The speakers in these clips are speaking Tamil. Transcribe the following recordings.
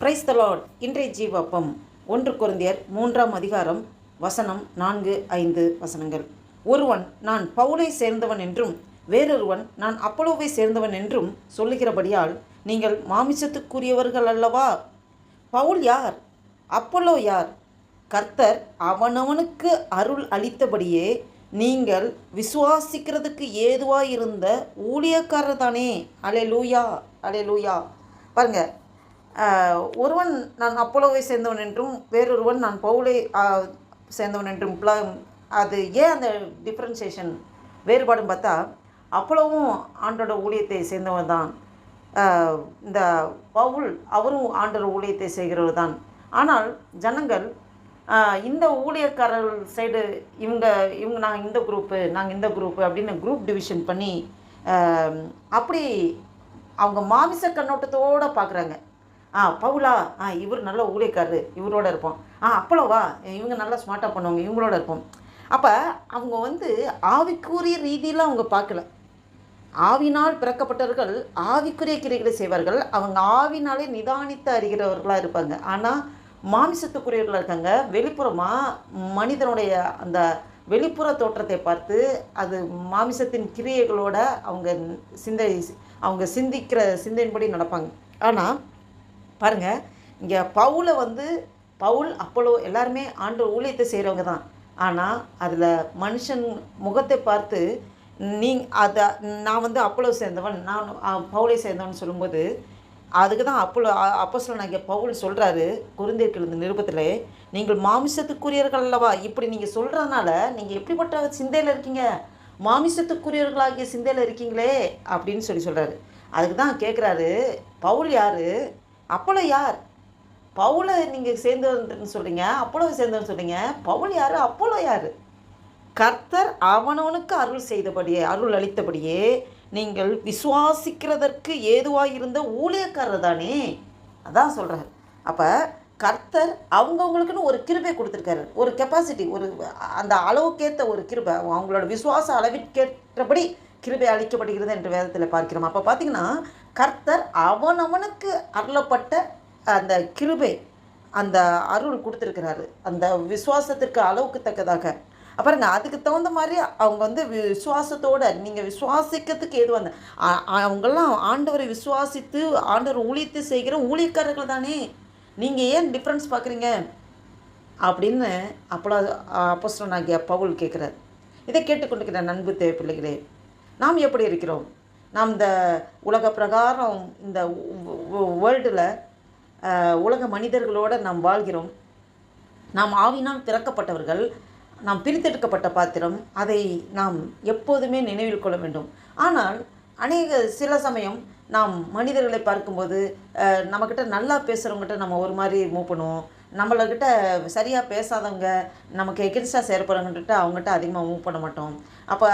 பிரைஸ் தலாட் இன்றைய ஜீவப்பம் ஒன்று குருந்தியர் மூன்றாம் அதிகாரம் வசனம் நான்கு ஐந்து வசனங்கள். ஒருவன் நான் பவுலை சேர்ந்தவன் என்றும் வேறொருவன் நான் அப்பலோவை சேர்ந்தவன் என்றும் சொல்லுகிறபடியால் நீங்கள் மாமிசத்துக்குரியவர்கள் அல்லவா? பவுல் யார்? அப்போலோ யார்? கர்த்தர் அவனவனுக்கு அருள் அளித்தபடியே நீங்கள் விசுவாசிக்கிறதுக்கு ஏதுவாக இருந்த ஊழியக்காரர் தானே அலே லூயா அலே லூயா பாருங்கள் ஒருவன் நான் அப்போலோவை சேர்ந்தவன் என்றும் வேறொருவன் நான் பவுலை சேர்ந்தவன் என்றும் இப்பலாம் அது ஏன் அந்த டிஃப்ரென்சியேஷன் வேறுபாடுன்னு பார்த்தா அப்போலோவும் ஆண்டோட ஊழியத்தை சேர்ந்தவன் தான். இந்த பவுல் அவரும் ஆண்டோட ஊழியத்தை செய்கிறவர் தான். ஆனால் ஜனங்கள் இந்த ஊழியக்காரர்கள் சைடு இவங்க இவங்க நாங்கள் இந்த குரூப்பு நாங்கள் இந்த குரூப்பு அப்படின்னு குரூப் டிவிஷன் பண்ணி அப்படி அவங்க மாமிச கண்ணோட்டத்தோடு பார்க்குறாங்க. ஆ பவுலா ஆ இவர் நல்ல ஊழியக்காரரு இவரோட இருப்போம். ஆ அப்பளவா இவங்க நல்லா ஸ்மார்ட்டாக பண்ணுவாங்க இவங்களோட இருப்போம். அப்போ அவங்க வந்து ஆவிக்குரிய ரீதியில் அவங்க பார்க்கல. ஆவினால் பிறக்கப்பட்டவர்கள் ஆவிக்குரிய கிரைகளை செய்வார்கள். அவங்க ஆவினாலே நிதானித்து அறிகிறவர்களாக இருப்பாங்க. ஆனால் மாமிசத்துக்குரியவர்களாக இருக்காங்க. வெளிப்புறமாக மனிதனுடைய அந்த வெளிப்புற தோற்றத்தை பார்த்து அது மாமிசத்தின் கிரியைகளோட அவங்க சிந்தை அவங்க சிந்திக்கிற சிந்தையின்படி நடப்பாங்க. ஆனால் பாருங்கள் இங்கே பவுலை வந்து பவுல் அப்பளோ எல்லாருமே ஆண்டு ஊழியத்தை செய்கிறவங்க தான். ஆனால் அதில் மனுஷன் முகத்தை பார்த்து நீ அதை நான் வந்து அப்பளோ சேர்ந்தவன் நான் பவுலை சேர்ந்தவன் சொல்லும்போது அதுக்கு தான் அப்பளோ அப்போ சொல்ல இங்கே பவுல் சொல்கிறாரு குருந்தியர்கள் இந்த நிருபத்தில் நீங்கள் மாமிசத்துக்குரியர்கள் அல்லவா? இப்படி நீங்கள் சொல்கிறதுனால நீங்கள் எப்படிப்பட்ட சிந்தையில் இருக்கீங்க? மாமிசத்துக்குரியவர்களாகிய சிந்தையில் இருக்கீங்களே அப்படின்னு சொல்லி சொல்கிறாரு அதுக்கு தான் கேட்குறாரு பவுல் யார்? அப்போலோ யார்? பவுலை நீங்கள் சேர்ந்தவன்னு சொல்கிறீங்க அப்போலோ சேர்ந்தவன்னு சொல்கிறீங்க பவுல் யார்? அப்போலோ யார்? கர்த்தர் அவனவனுக்கு அருள் செய்தபடியே அருள் அளித்தபடியே நீங்கள் விசுவாசிக்கிறதற்கு ஏதுவாக இருந்த ஊழியக்காரர் தானே? அதான் சொல்கிறார் அப்போ கர்த்தர் அவங்கவுங்களுக்குன்னு ஒரு கிருபை கொடுத்துருக்காரு. ஒரு கெப்பாசிட்டி ஒரு அந்த அளவுக்கேற்ற ஒரு கிருபை. அவங்களோட விசுவாச அளவிற்கேற்றபடி கிருபை அளிக்கப்படுகிறது என்று வேதத்தில் பார்க்கிறோம். அப்போ பார்த்தீங்கன்னா கர்த்தர் அவனவனுக்கு அருளப்பட்ட அந்த கிருபை அந்த அருள் கொடுத்துருக்கிறாரு. அந்த விசுவாசத்திற்கு அளவுக்கு தக்கதாக. பாருங்க அதுக்கு தகுந்த மாதிரி அவங்க வந்து விசுவாசத்தோடு நீங்கள் விசுவாசிக்கிறதுக்கு எது வந்த அவங்கெல்லாம் ஆண்டவரை விசுவாசித்து ஆண்டவர் ஊழியத்தை செய்கிற ஊழியக்காரர்கள் தானே. நீங்கள் ஏன் டிஃப்ரென்ஸ் பார்க்குறீங்க? அப்படின்னு அப்போ அப்போஸ்டனாகிய பவுல் கேட்குறார். இதை கேட்டுக்கொண்டிருக்கிற நண்பு தேவை பிள்ளைகளே நாம் எப்படி இருக்கிறோம்? நாம் இந்த உலக பிரகாரம் இந்த வேர்ல்டில் உலக மனிதர்களோடு நாம் வாழ்கிறோம். நாம் ஆவினால் பிறக்கப்பட்டவர்கள் நாம் பிரித்தெடுக்கப்பட்ட பாத்திரம் அதை நாம் எப்போதுமே நினைவில் கொள்ள வேண்டும். ஆனால் அநேக சில சமயம் நாம் மனிதர்களை பார்க்கும்போது நம்மக்கிட்ட நல்லா பேசுகிறவங்ககிட்ட நம்ம ஒரு மாதிரி மூவ் பண்ணுவோம். நம்மளக்கிட்ட சரியாக பேசாதவங்க நமக்கு எகென்ஸ்டாக செயற்படுறவங்ககிட்ட அவங்ககிட்ட அதிகமாக மூவ் பண்ண மாட்டோம். அப்போ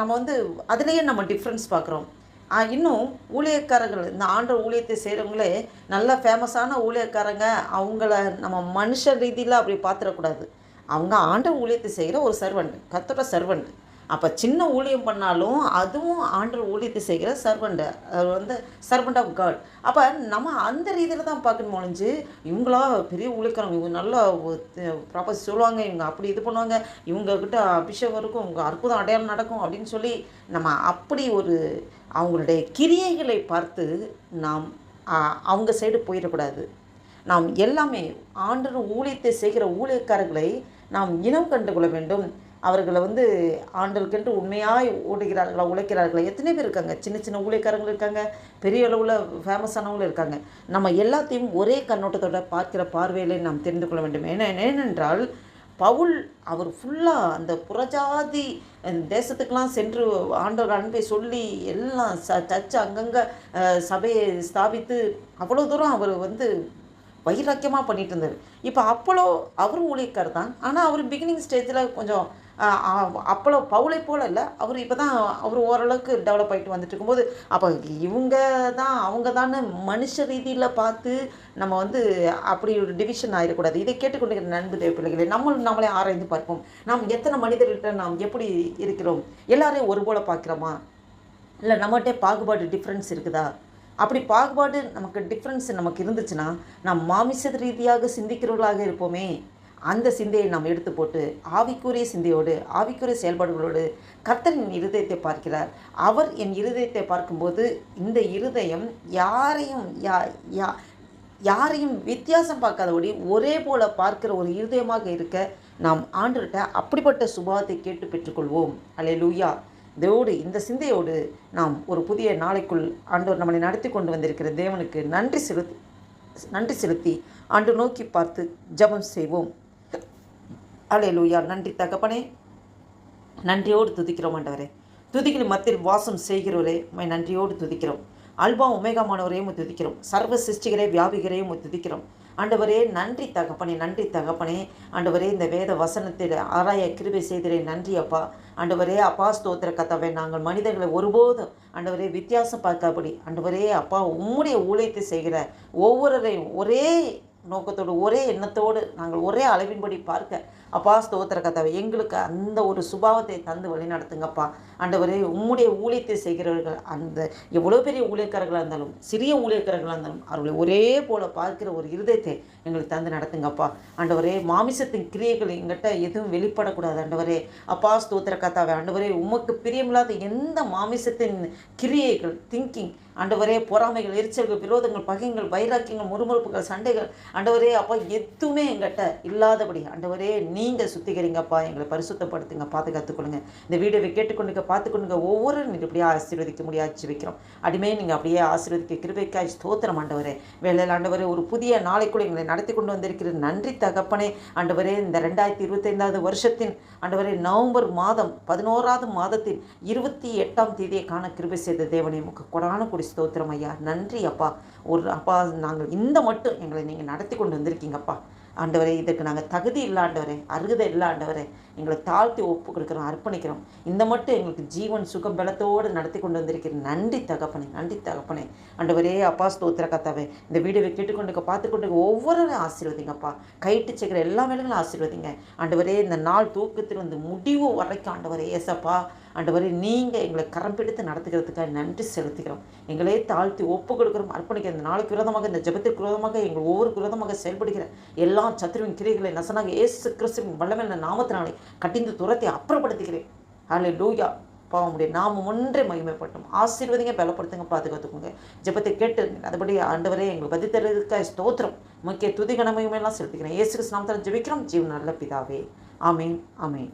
நம்ம வந்து அதுலேயே நம்ம டிஃப்ரென்ஸ் பார்க்குறோம். இன்னும் ஊழியக்காரர்கள் இந்த ஆண்டு ஊழியத்தை செய்கிறவங்களே நல்ல ஃபேமஸான ஊழியக்காரங்க. அவங்கள நம்ம மனுஷ ரீதியில் அப்படி பார்த்துடக்கூடாது அவங்க ஆண்ட ஊழியத்தை செய்கிற ஒரு சர்வெண்ட் கத்தோட சர்வெண்ட் அப்போ சின்ன ஊழியம் பண்ணாலும் அதுவும் ஆண்டர் ஊழியத்தை செய்கிற சர்வண்டு அது வந்து சர்வெண்ட் ஆஃப் காட் அப்போ நம்ம அந்த ரீதியில் தான் பார்க்கணும் முடிஞ்சு இவங்களா பெரிய ஊழியக்காரங்க இவங்க நல்லா ப்ராப்பர் சொல்லுவாங்க இவங்க அப்படி இது பண்ணுவாங்க இவங்கக்கிட்ட அபிஷேகம் இருக்கும் இவங்க அற்புதம் அடையாளம் நடக்கும் அப்படின்னு சொல்லி நம்ம அப்படி ஒரு அவங்களுடைய கிரியைகளை பார்த்து நாம் அவங்க சைடு போயிடக்கூடாது. நாம் எல்லாமே ஆண்டர் ஊழியத்தை செய்கிற ஊழியக்காரர்களை நாம் இனம் கண்டு கொள்ள வேண்டும். அவர்களை வந்து ஆண்டருக்கென்று உண்மையாக ஓடுகிறார்களா உழைக்கிறார்களா? எத்தனை பேர் இருக்காங்க? சின்ன சின்ன ஊழியக்காரங்களும் இருக்காங்க பெரிய அளவில் ஃபேமஸானவங்களும் இருக்காங்க. நம்ம எல்லாத்தையும் ஒரே கண்ணோட்டத்தோட பார்க்கிற பார்வையிலே நாம் தெரிந்து கொள்ள வேண்டும். ஏன்னா ஏனென்றால் பவுல் அவர் ஃபுல்லாக அந்த புறஜாதி தேசத்துக்கெலாம் சென்று ஆண்டவர் அன்பை சொல்லி எல்லாம் ச சர்ச்சு அங்கங்கே சபையை ஸ்தாபித்து அவ்வளோ தூரம் அவர் வந்து வைராக்கியமாக பண்ணிட்டு இருந்தார். இப்போ அப்போலோ அவரும் ஊழியக்கார் தான் ஆனால் அவர் பிகினிங் ஸ்டேஜில் கொஞ்சம் ஆஹ், பவுலை போல இல்லை. அவர் இப்போ தான் அவர் ஓரளவுக்கு டெவலப் ஆகிட்டு வந்துட்டு இருக்கும்போது அப்போ இவங்க தான் அவங்க தான் மனுஷ ரீதியில் பார்த்து நம்ம வந்து அப்படி ஒரு டிவிஷன் ஆகிடக்கூடாது இதை கேட்டுக்கொண்டிருக்கிற நண்பு தேவை பிள்ளைகளை நம்ம நம்மளே ஆராய்ந்து பார்ப்போம். நாம் எத்தனை மனிதர்கிட்ட நாம் எப்படி இருக்கிறோம்? எல்லாரையும் ஒரு போல் பார்க்குறோமா? இல்லை நம்மகிட்டே பாகுபாடு டிஃப்ரென்ஸ் இருக்குதா? அப்படி பாகுபாடு நமக்கு டிஃப்ரென்ஸ் நமக்கு இருந்துச்சுன்னா நாம் மாமிச ரீதியாக சிந்திக்கிறவர்களாக இருப்போமே. அந்த சிந்தையை நாம் எடுத்து போட்டு ஆவிக்குரிய சிந்தையோடு ஆவிக்குரிய செயல்பாடுகளோடு கர்த்தரின் இருதயத்தை பார்க்கிறார். அவர் என் இருதயத்தை பார்க்கும்போது இந்த இருதயம் யாரையும் யா யா யாரையும் வித்தியாசம் பார்க்காதபடி ஒரே போல பார்க்கிற ஒரு இருதயமாக இருக்க நாம் ஆண்டுகிட்ட அப்படிப்பட்ட சுபாவத்தை கேட்டு பெற்றுக்கொள்வோம். அலே லூயா இதோடு இந்த சிந்தையோடு நாம் ஒரு புதிய நாளைக்குள் ஆண்டோர் நம்மளை நடத்தி கொண்டு வந்திருக்கிற தேவனுக்கு நன்றி செலுத்தி நன்றி செலுத்தி ஆண்டு நோக்கி பார்த்து ஜெபம் செய்வோம். அலே லூயா நன்றி தகப்பனே. நன்றியோடு துதிக்கிறோம் ஆண்டவரே. துதிக்கிற மத்தியில் வாசம் செய்கிறவரே மை நன்றியோடு துதிக்கிறோம். அல்பா உமேகமானவரையும் துதிக்கிறோம். சர்வ சிருஷ்டிகரே வியாபிகரையும் துதிக்கிறோம். ஆண்டவரே நன்றி தகப்பனே நன்றி தகப்பனே. ஆண்டவரே இந்த வேத வசனத்தில் ஆராய கிருபை செய்திரே. நன்றி அப்பா. ஆண்டவரே அப்பா ஸ்தோத்திர கதவை நாங்கள் மனிதர்களை ஒருபோதும் ஆண்டவரே வித்தியாசம் பார்க்காபடி ஆண்டவரே அப்பா உம்முடைய ஊழியத்தை செய்கிற ஒவ்வொருவரையும் ஒரே நோக்கத்தோடு ஒரே எண்ணத்தோடு நாங்கள் ஒரே அளவின்படி பார்க்க அப்பா ஸ்தோத்திர கதவை எங்களுக்கு அந்த ஒரு சுபாவத்தை தந்து வழி நடத்துங்கப்பா ஆண்டவரே உம்முடைய ஊழியத்தை செய்கிறவர்கள் அந்த எவ்வளோ பெரிய ஊழியக்காரர்களாக இருந்தாலும் சிறிய ஊழியக்காரர்களாக இருந்தாலும் அவர்களை ஒரே போல பார்க்கிற ஒரு இருதயத்தை எங்களுக்கு தந்து நடத்துங்கப்பா. ஆண்டவரே மாமிசத்தின் கிரியைகள் எங்கிட்ட எதுவும் வெளிப்படக்கூடாது ஆண்டவரே. அப்பா ஸ்தோத்திர கதாவை ஆண்டவரே உமக்கு பிரியமில்லாத எந்த மாமிசத்தின் கிரியைகள் திங்கிங் ஆண்டவரே பொறாமைகள் எரிச்சல்கள் விரோதங்கள் பகைங்கள் வைராக்கியங்கள் முறுமுறுப்புகள் சண்டைகள் ஆண்டவரே அப்பா எதுவுமே எங்கிட்ட இல்லாதபடி ஆண்டவரே நீங்கள் சுத்திகரிங்கப்பா எங்களை பரிசுத்தப்படுத்துங்க பாதுகாத்துக் கொடுங்க இந்த வீடியோவை கேட்டுக்கொண்டுங்க பார்த்துக்கொண்டுங்க ஒவ்வொரு நீங்கள் இப்படியே ஆசீர்வதிக்க முடியாது வைக்கிறோம். அடிமே நீங்கள் அப்படியே ஆசீர்வதிக்க கிருபைக்காய் ஸ்தோத்திரம் ஆண்டவரே. வேலையில் ஆண்டவரே ஒரு புதிய நாளைக்குள் எங்களை நடத்தி கொண்டு வந்திருக்கிற நன்றி தகப்பனே. ஆண்டவரே இந்த ரெண்டாயிரத்தி இருபத்தைந்தாவது வருஷத்தின் ஆண்டவரே நவம்பர் மாதம் பதினோராவது மாதத்தின் இருபத்தி எட்டாம் தேதியை காண கிருபை செய்த தேவனே முக்க கொடான குடி ஸ்தோத்திரம் ஐயா. நன்றி அப்பா. ஒரு அப்பா நாங்கள் இந்த மட்டும் எங்களை நீங்கள் நடத்தி கொண்டு வந்திருக்கீங்கப்பா. ஆண்டவரே இதுக்கு நாங்கள் தகுதி இல்லாண்டவரே அருகதை இல்லாண்டவரே. எங்களை தாழ்த்தி ஒப்பு கொடுக்குறோம் அர்ப்பணிக்கிறோம். இந்த மட்டும் எங்களுக்கு ஜீவன் சுகம் பலத்தோடு நடத்தி கொண்டு வந்திருக்கிற நன்றி தகப்பனே நன்றி தகப்பனே. ஒரே அப்பா ஸ்தோத்திர கத்தாவே இந்த வீடியோவை கேட்டுக்கொண்டு பார்த்து கொண்டு ஒவ்வொரு ஆசீர்வதிங்கப்பா. கைட்டு சேர்க்குற எல்லா வேலைகளும் ஆசீர்வதிங்க. ஆண்டவரே இந்த நாள் தூக்கத்தில் வந்து முடிவு வரைக்கும் ஆண்டவரே ஏசப்பா ஆண்டவரே நீங்கள் எங்களை கரம் பிடித்து நடத்துகிறதுக்காக நன்றி செலுத்துகிறோம். எங்களே தாழ்த்தி ஒப்பு கொடுக்குறோம் அர்ப்பணிக்கிற இந்த நாளுக்கு விரோதமாக இந்த ஜபத்திற்கு விரோதமாக எங்கள் ஒவ்வொரு விரோதமாக செயல்படுகிற எல்லா சத்துருவின் கிரிகளை நசனாக ஏசு கிறிஸ்துவின் வல்லமையான நாமத்தினாலே கட்டிந்து துரத்தை அப்புறப்படுத்துகிறேன். ஹலே லூயா பாவமுடைய நாம ஒன்றே மகிமைப்பட்டோம் ஆசீர்வதிங்க பலப்படுத்துங்க பாதுகாத்துக்கோங்க. ஜெபத்தை கேட்டு அதுபடி ஆண்டவரே எங்களுக்கு பதில் ஸ்தோத்திரம். முக்கிய துதி கனமையுமெல்லாம் செலுத்திக்கிறேன் ஏசு கிருஷ்ணாமத்தில் ஜெபிக்கிறோம். ஜீவன் நல்ல பிதாவே. ஆமீன் ஆமீன்.